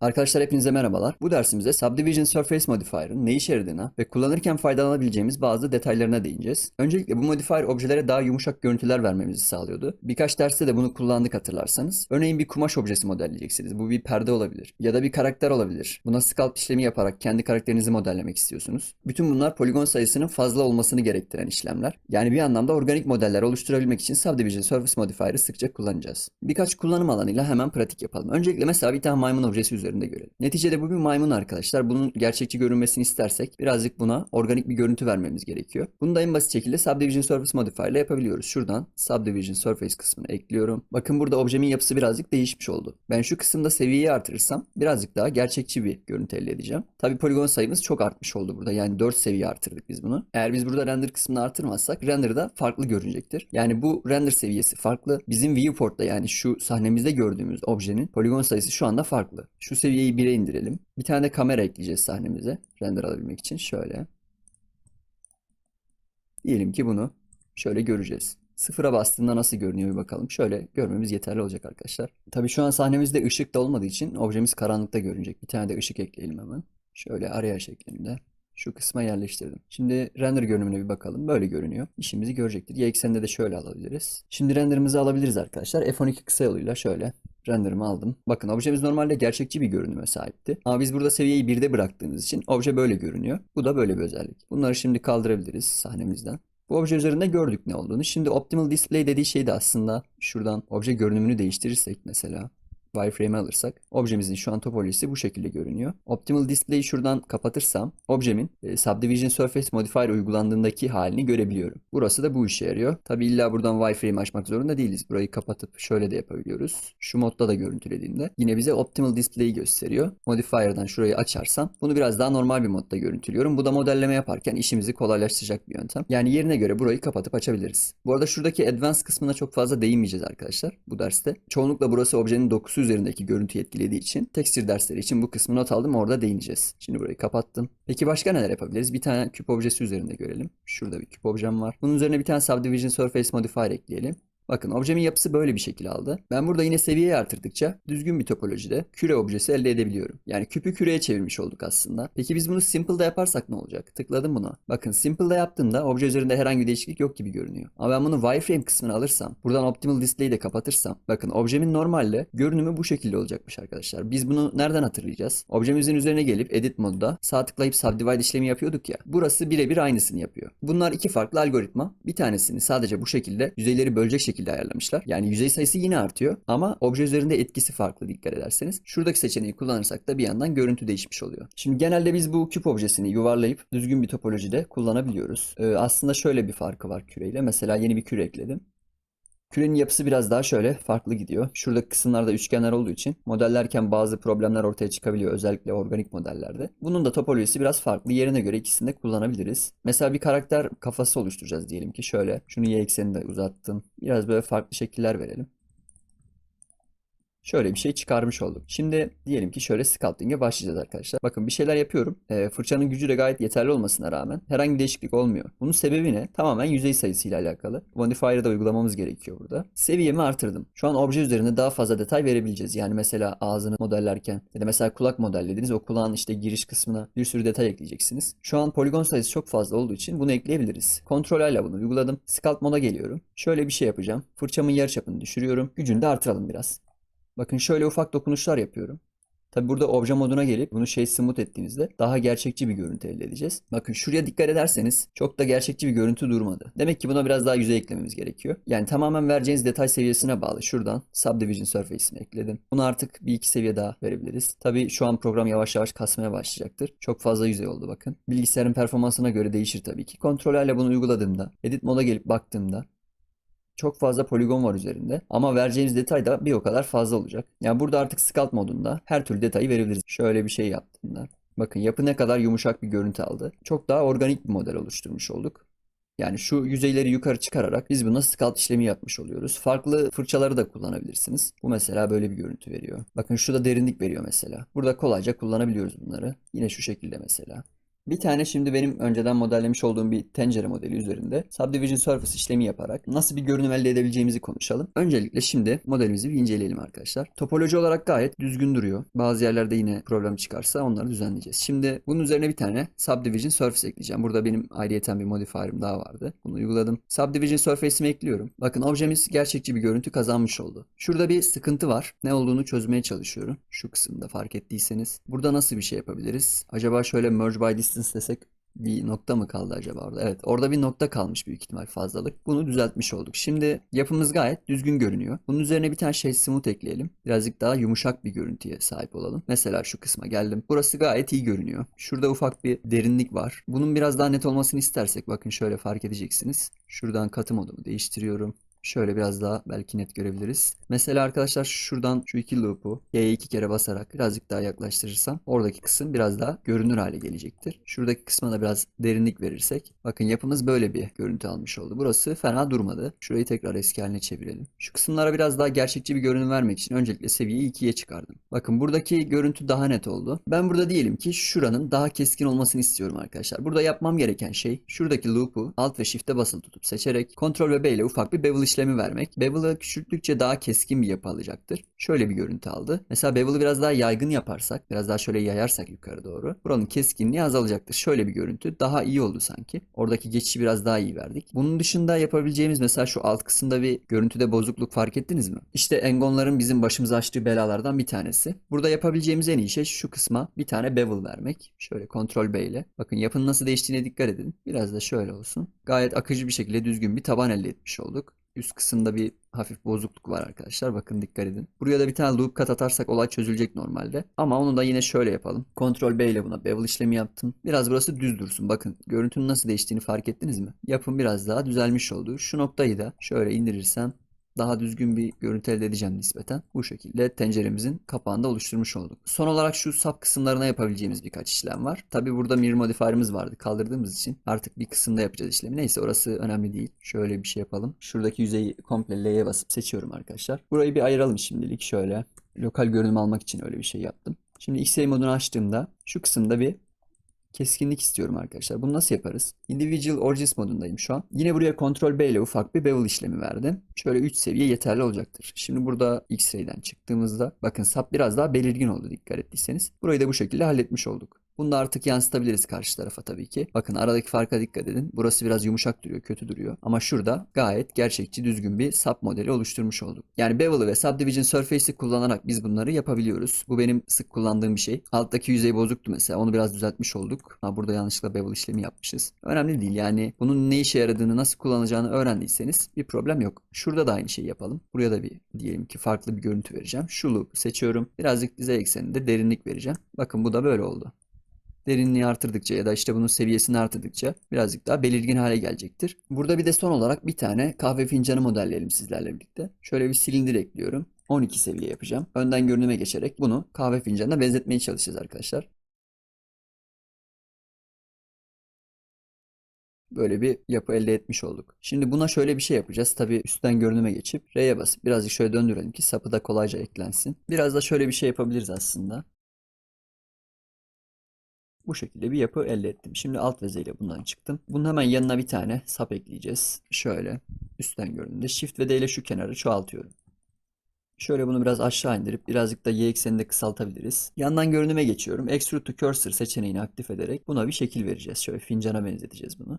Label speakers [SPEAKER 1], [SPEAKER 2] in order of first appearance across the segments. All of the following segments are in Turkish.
[SPEAKER 1] Arkadaşlar hepinize merhabalar. Bu dersimizde Subdivision Surface Modifier'ın ne işe yaradığına ve kullanırken faydalanabileceğimiz bazı detaylarına değineceğiz. Öncelikle bu modifier objelere daha yumuşak görüntüler vermemizi sağlıyordu. Birkaç derste de bunu kullandık hatırlarsanız. Örneğin bir kumaş objesi modelleyeceksiniz. Bu bir perde olabilir ya da bir karakter olabilir. Buna scalp işlemi yaparak kendi karakterinizi modellemek istiyorsunuz. Bütün bunlar poligon sayısının fazla olmasını gerektiren işlemler. Yani bir anlamda organik modeller oluşturabilmek için Subdivision Surface Modifier'ı sıkça kullanacağız. Birkaç kullanım alanıyla hemen pratik yapalım. Öncelikle mesela bir tane maymun objesi üzerinde görelim. Neticede bu bir maymun arkadaşlar. Bunun gerçekçi görünmesini istersek birazcık buna organik bir görüntü vermemiz gerekiyor. Bunu da en basit şekilde Subdivision Surface Modifier ile yapabiliyoruz. Şuradan Subdivision Surface kısmını ekliyorum. Bakın burada objemin yapısı birazcık değişmiş oldu. Ben şu kısımda seviyeyi artırırsam birazcık daha gerçekçi bir görüntü elde edeceğim. Tabi poligon sayımız çok artmış oldu burada. Yani 4 seviye arttırdık biz bunu. Eğer biz burada render kısmını artırmazsak render'da farklı görünecektir. Yani bu render seviyesi farklı. Bizim viewport'ta yani şu sahnemizde gördüğümüz objenin poligon sayısı şu anda farklı. Şu seviyeyi 1'e indirelim. Bir tane de kamera ekleyeceğiz sahnemize. Render alabilmek için şöyle. Diyelim ki bunu şöyle göreceğiz. Sıfıra bastığında nasıl görünüyor bir bakalım. Şöyle görmemiz yeterli olacak arkadaşlar. Tabii şu an sahnemizde ışık da olmadığı için objemiz karanlıkta görünecek. Bir tane de ışık ekleyelim hemen. Şöyle araya şeklinde şu kısma yerleştirdim. Şimdi render görünümüne bir bakalım. Böyle görünüyor. İşimizi görecektir. Y ekseninde de şöyle alabiliriz. Şimdi renderimizi alabiliriz arkadaşlar. F12 kısa yoluyla şöyle renderımı aldım. Bakın objemiz normalde gerçekçi bir görünüme sahipti. Ama biz burada seviyeyi 1'de bıraktığımız için obje böyle görünüyor. Bu da böyle bir özellik. Bunları şimdi kaldırabiliriz sahnemizden. Bu obje üzerinde gördük ne olduğunu. Şimdi Optimal Display dediği şey de aslında şuradan obje görünümünü değiştirirsek mesela wireframe alırsak objemizin şu an topolojisi bu şekilde görünüyor. Optimal Display'i şuradan kapatırsam objemin e, Subdivision Surface Modifier uygulandığındaki halini görebiliyorum. Burası da bu işe yarıyor. Tabi illa buradan wireframe açmak zorunda değiliz. Burayı kapatıp şöyle de yapabiliyoruz. Şu modda da görüntülediğimde yine bize Optimal Display'i gösteriyor. Modifier'dan şurayı açarsam bunu biraz daha normal bir modda görüntülüyorum. Bu da modelleme yaparken işimizi kolaylaştıracak bir yöntem. Yani yerine göre burayı kapatıp açabiliriz. Bu arada şuradaki Advanced kısmına çok fazla değinmeyeceğiz arkadaşlar bu derste. Çoğunlukla burası objenin dokusu üzerindeki görüntüyü etkilediği için tekstür dersleri için bu kısmı not aldım orada değineceğiz. Şimdi burayı kapattım. Peki başka neler yapabiliriz? Bir tane küp objesi üzerinde görelim. Şurada bir küp objem var. Bunun üzerine bir tane Subdivision Surface Modifier ekleyelim. Bakın objemin yapısı böyle bir şekil aldı. Ben burada yine seviyeyi artırdıkça düzgün bir topolojide küre objesi elde edebiliyorum. Yani küpü küreye çevirmiş olduk aslında. Peki biz bunu Simple'da yaparsak ne olacak? Tıkladım buna. Bakın Simple'da yaptığımda obje üzerinde herhangi bir değişiklik yok gibi görünüyor. Ama ben bunu wireframe kısmını alırsam, buradan Optimal Display'i de kapatırsam, bakın objemin normalde görünümü bu şekilde olacakmış arkadaşlar. Biz bunu nereden hatırlayacağız? Objemimizin üzerine gelip Edit modda sağ tıklayıp Subdivide işlemi yapıyorduk ya. Burası birebir aynısını yapıyor. Bunlar iki farklı algoritma. Bir tanesini sadece bu şekilde yüzeyleri bölecek şekilde şekilde ayarlamışlar. Yani yüzey sayısı yine artıyor ama obje üzerinde etkisi farklı dikkat ederseniz. Şuradaki seçeneği kullanırsak da bir yandan görüntü değişmiş oluyor. Şimdi genelde biz bu küp objesini yuvarlayıp düzgün bir topolojide kullanabiliyoruz. Ee, aslında şöyle bir farkı var küreyle. Mesela yeni bir küre ekledim. Kürenin yapısı biraz daha şöyle farklı gidiyor. Şuradaki kısımlarda üçgenler olduğu için modellerken bazı problemler ortaya çıkabiliyor. Özellikle organik modellerde. Bunun da topolojisi biraz farklı. Yerine göre ikisini de kullanabiliriz. Mesela bir karakter kafası oluşturacağız diyelim ki şöyle. Şunu y eksenini de uzattım. Biraz böyle farklı şekiller verelim. Şöyle bir şey çıkarmış olduk. Şimdi diyelim ki şöyle sculpting'e başlayacağız arkadaşlar. Bakın bir şeyler yapıyorum. E, fırçanın gücü de gayet yeterli olmasına rağmen herhangi bir değişiklik olmuyor. Bunun sebebi ne? Tamamen yüzey sayısıyla alakalı. Modifier'ı da uygulamamız gerekiyor burada. Seviyemi artırdım. Şu an obje üzerinde daha fazla detay verebileceğiz. Yani mesela ağzını modellerken ya da mesela kulak modellediniz. O kulağın işte giriş kısmına bir sürü detay ekleyeceksiniz. Şu an poligon sayısı çok fazla olduğu için bunu ekleyebiliriz. Kontrol ile bunu uyguladım. Sculpt moda geliyorum. Şöyle bir şey yapacağım. Fırçamın yarıçapını düşürüyorum. Gücünü de artıralım biraz. Bakın şöyle ufak dokunuşlar yapıyorum. Tabi burada obje moduna gelip bunu şey smooth ettiğimizde daha gerçekçi bir görüntü elde edeceğiz. Bakın şuraya dikkat ederseniz çok da gerçekçi bir görüntü durmadı. Demek ki buna biraz daha yüzey eklememiz gerekiyor. Yani tamamen vereceğiniz detay seviyesine bağlı. Şuradan Subdivision Surface'ini ekledim. Bunu artık bir iki seviye daha verebiliriz. Tabi şu an program yavaş yavaş kasmaya başlayacaktır. Çok fazla yüzey oldu bakın. Bilgisayarın performansına göre değişir tabii ki. Kontrollerle bunu uyguladığımda, edit moda gelip baktığımda çok fazla poligon var üzerinde. Ama vereceğimiz detay da bir o kadar fazla olacak. Yani burada artık sculpt modunda her türlü detayı verebiliriz. Şöyle bir şey yaptığımda. Bakın yapı ne kadar yumuşak bir görüntü aldı. Çok daha organik bir model oluşturmuş olduk. Yani şu yüzeyleri yukarı çıkararak biz buna sculpt işlemi yapmış oluyoruz. Farklı fırçaları da kullanabilirsiniz. Bu mesela böyle bir görüntü veriyor. Bakın şurada derinlik veriyor mesela. Burada kolayca kullanabiliyoruz bunları. Yine şu şekilde mesela. Bir tane şimdi benim önceden modellemiş olduğum bir tencere modeli üzerinde Subdivision Surface işlemi yaparak nasıl bir görünüm elde edebileceğimizi konuşalım. Öncelikle şimdi modelimizi bir inceleyelim arkadaşlar. Topoloji olarak gayet düzgün duruyor. Bazı yerlerde yine problem çıkarsa onları düzenleyeceğiz. Şimdi bunun üzerine bir tane Subdivision Surface ekleyeceğim. Burada benim ayrıyeten bir modifier'ım daha vardı. Bunu uyguladım. Subdivision Surface'imi ekliyorum. Bakın objemiz gerçekçi bir görüntü kazanmış oldu. Şurada bir sıkıntı var. Ne olduğunu çözmeye çalışıyorum. Şu kısımda fark ettiyseniz. Burada nasıl bir şey yapabiliriz? Acaba şöyle merge by distance desek bir nokta mı kaldı acaba orada? Evet orada bir nokta kalmış büyük ihtimal fazlalık. Bunu düzeltmiş olduk. Şimdi yapımız gayet düzgün görünüyor. Bunun üzerine bir tane şey smooth ekleyelim. Birazcık daha yumuşak bir görüntüye sahip olalım. Mesela şu kısma geldim. Burası gayet iyi görünüyor. Şurada ufak bir derinlik var. Bunun biraz daha net olmasını istersek bakın şöyle fark edeceksiniz. Şuradan katı modumu değiştiriyorum. Şöyle biraz daha belki net görebiliriz. Mesela arkadaşlar şuradan şu iki loop'u Y'ye iki kere basarak birazcık daha yaklaştırırsam oradaki kısım biraz daha görünür hale gelecektir. Şuradaki kısma da biraz derinlik verirsek bakın yapımız böyle bir görüntü almış oldu. Burası fena durmadı. Şurayı tekrar eski haline çevirelim. Şu kısımlara biraz daha gerçekçi bir görünüm vermek için öncelikle seviyeyi 2'ye çıkardım. Bakın buradaki görüntü daha net oldu. Ben burada diyelim ki şuranın daha keskin olmasını istiyorum arkadaşlar. Burada yapmam gereken şey şuradaki loop'u Alt ve Shift'e basılı tutup seçerek Ctrl ve B ile ufak bir bevel vermek. Bevel'ı küçülttükçe daha keskin bir yapı alacaktır. Şöyle bir görüntü aldı. Mesela bevel'ı biraz daha yaygın yaparsak, biraz daha şöyle yayarsak yukarı doğru. Buranın keskinliği azalacaktır. Şöyle bir görüntü. Daha iyi oldu sanki. Oradaki geçişi biraz daha iyi verdik. Bunun dışında yapabileceğimiz mesela şu alt kısımda bir görüntüde bozukluk fark ettiniz mi? İşte engonların bizim başımıza açtığı belalardan bir tanesi. Burada yapabileceğimiz en iyi şey şu kısma bir tane bevel vermek. Şöyle Ctrl B ile. Bakın yapının nasıl değiştiğine dikkat edin. Biraz da şöyle olsun. Gayet akıcı bir şekilde düzgün bir taban elde etmiş olduk. Üst kısımda bir hafif bozukluk var arkadaşlar. Bakın dikkat edin. Buraya da bir tane loop kat atarsak olay çözülecek normalde. Ama onu da yine şöyle yapalım. Ctrl B ile buna bevel işlemi yaptım. Biraz burası düz dursun. Bakın görüntünün nasıl değiştiğini fark ettiniz mi? Yapım biraz daha düzelmiş oldu. Şu noktayı da şöyle indirirsem daha düzgün bir görüntü elde edeceğim nispeten. Bu şekilde tenceremizin kapağını da oluşturmuş olduk. Son olarak şu sap kısımlarına yapabileceğimiz birkaç işlem var. Tabi burada mirror modifier'ımız vardı kaldırdığımız için artık bir kısımda yapacağız işlemi. Neyse orası önemli değil. Şöyle bir şey yapalım. Şuradaki yüzeyi komple L'ye basıp seçiyorum arkadaşlar. Burayı bir ayıralım şimdilik şöyle. Lokal görünüm almak için öyle bir şey yaptım. Şimdi X-ray modunu açtığımda şu kısımda bir keskinlik istiyorum arkadaşlar. Bunu nasıl yaparız? Individual Origins modundayım şu an. Yine buraya Ctrl B ile ufak bir bevel işlemi verdim. Şöyle 3 seviye yeterli olacaktır. Şimdi burada X-ray'den çıktığımızda bakın sap biraz daha belirgin oldu dikkat ettiyseniz. Burayı da bu şekilde halletmiş olduk. Bunu da artık yansıtabiliriz karşı tarafa tabii ki. Bakın aradaki farka dikkat edin. Burası biraz yumuşak duruyor, kötü duruyor. Ama şurada gayet gerçekçi, düzgün bir sub modeli oluşturmuş olduk. Yani Bevel'ı ve Subdivision Surface'i kullanarak biz bunları yapabiliyoruz. Bu benim sık kullandığım bir şey. Alttaki yüzey bozuktu mesela. Onu biraz düzeltmiş olduk. Ha, burada yanlışlıkla Bevel işlemi yapmışız. Önemli değil yani. Bunun ne işe yaradığını, nasıl kullanacağını öğrendiyseniz bir problem yok. Şurada da aynı şeyi yapalım. Buraya da bir diyelim ki farklı bir görüntü vereceğim. Şu loop seçiyorum. Birazcık dize ekseninde derinlik vereceğim. Bakın bu da böyle oldu derinliği artırdıkça ya da işte bunun seviyesini artırdıkça birazcık daha belirgin hale gelecektir. Burada bir de son olarak bir tane kahve fincanı modelleyelim sizlerle birlikte. Şöyle bir silindir ekliyorum. 12 seviye yapacağım. Önden görünüme geçerek bunu kahve fincanına benzetmeye çalışacağız arkadaşlar. Böyle bir yapı elde etmiş olduk. Şimdi buna şöyle bir şey yapacağız. Tabii üstten görünüme geçip R'ye basıp birazcık şöyle döndürelim ki sapı da kolayca eklensin. Biraz da şöyle bir şey yapabiliriz aslında. Bu şekilde bir yapı elde ettim. Şimdi alt veze ile bundan çıktım. Bunun hemen yanına bir tane sap ekleyeceğiz. Şöyle üstten göründüğünde Shift ve D ile şu kenarı çoğaltıyorum. Şöyle bunu biraz aşağı indirip birazcık da y eksenini de kısaltabiliriz. Yandan görünüme geçiyorum. Extrude to Cursor seçeneğini aktif ederek buna bir şekil vereceğiz. Şöyle fincana benzeteceğiz bunu.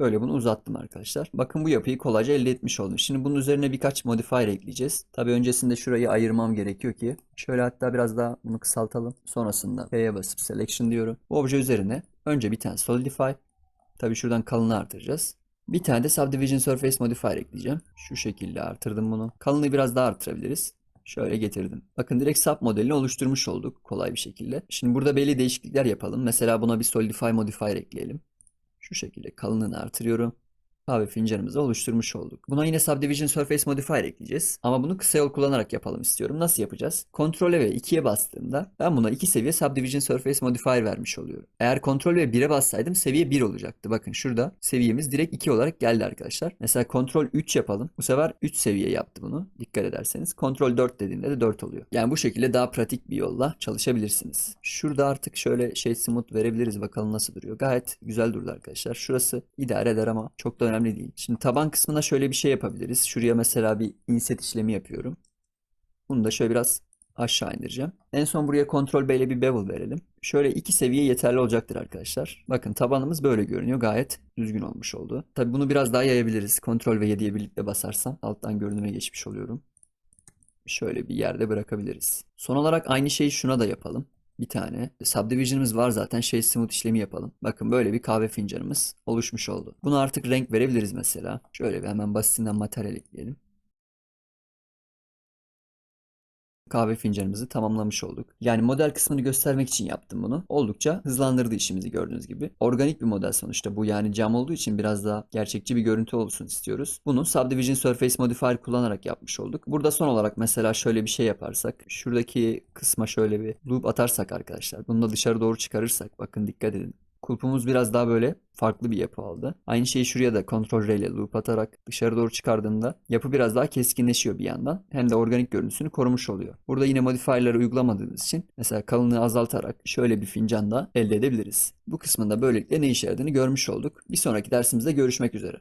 [SPEAKER 1] Böyle bunu uzattım arkadaşlar. Bakın bu yapıyı kolayca elde etmiş oldum. Şimdi bunun üzerine birkaç modifier ekleyeceğiz. Tabi öncesinde şurayı ayırmam gerekiyor ki. Şöyle hatta biraz daha bunu kısaltalım. Sonrasında P'ye basıp Selection diyorum. Bu obje üzerine önce bir tane Solidify. Tabi şuradan kalınlığı artıracağız. Bir tane de Subdivision Surface Modifier ekleyeceğim. Şu şekilde artırdım bunu. Kalınlığı biraz daha artırabiliriz. Şöyle getirdim. Bakın direkt sub modelini oluşturmuş olduk kolay bir şekilde. Şimdi burada belli değişiklikler yapalım. Mesela buna bir Solidify Modifier ekleyelim. Şu şekilde kalınlığını artırıyorum. Kahve fincanımızı oluşturmuş olduk. Buna yine Subdivision Surface Modifier ekleyeceğiz. Ama bunu kısa yol kullanarak yapalım istiyorum. Nasıl yapacağız? Ctrl ve 2'ye bastığımda ben buna 2 seviye Subdivision Surface Modifier vermiş oluyorum. Eğer Ctrl ve 1'e bassaydım seviye 1 olacaktı. Bakın şurada seviyemiz direkt 2 olarak geldi arkadaşlar. Mesela Ctrl 3 yapalım. Bu sefer 3 seviye yaptı bunu. Dikkat ederseniz. Ctrl 4 dediğinde de 4 oluyor. Yani bu şekilde daha pratik bir yolla çalışabilirsiniz. Şurada artık şöyle şey smooth verebiliriz. Bakalım nasıl duruyor. Gayet güzel durdu arkadaşlar. Şurası idare eder ama çok da önemli değil. Şimdi taban kısmına şöyle bir şey yapabiliriz. Şuraya mesela bir inset işlemi yapıyorum. Bunu da şöyle biraz aşağı indireceğim. En son buraya Ctrl B ile bir bevel verelim. Şöyle iki seviye yeterli olacaktır arkadaşlar. Bakın tabanımız böyle görünüyor. Gayet düzgün olmuş oldu. Tabi bunu biraz daha yayabiliriz. Ctrl ve 7'ye birlikte basarsam alttan görünüme geçmiş oluyorum. Şöyle bir yerde bırakabiliriz. Son olarak aynı şeyi şuna da yapalım. Bir tane subdivision'ımız var zaten şey smooth işlemi yapalım. Bakın böyle bir kahve fincanımız oluşmuş oldu. Bunu artık renk verebiliriz mesela. Şöyle bir hemen basitinden materyal ekleyelim. Kahve fincanımızı tamamlamış olduk. Yani model kısmını göstermek için yaptım bunu. Oldukça hızlandırdı işimizi gördüğünüz gibi. Organik bir model sonuçta bu yani cam olduğu için biraz daha gerçekçi bir görüntü olsun istiyoruz. Bunu Subdivision Surface Modifier kullanarak yapmış olduk. Burada son olarak mesela şöyle bir şey yaparsak. Şuradaki kısma şöyle bir loop atarsak arkadaşlar. Bunu da dışarı doğru çıkarırsak bakın dikkat edin. Kulpumuz biraz daha böyle farklı bir yapı aldı. Aynı şeyi şuraya da Ctrl R ile loop atarak dışarı doğru çıkardığımda yapı biraz daha keskinleşiyor bir yandan. Hem de organik görüntüsünü korumuş oluyor. Burada yine modifier'ları uygulamadığımız için mesela kalınlığı azaltarak şöyle bir fincan da elde edebiliriz. Bu kısmında böylelikle ne işe yaradığını görmüş olduk. Bir sonraki dersimizde görüşmek üzere.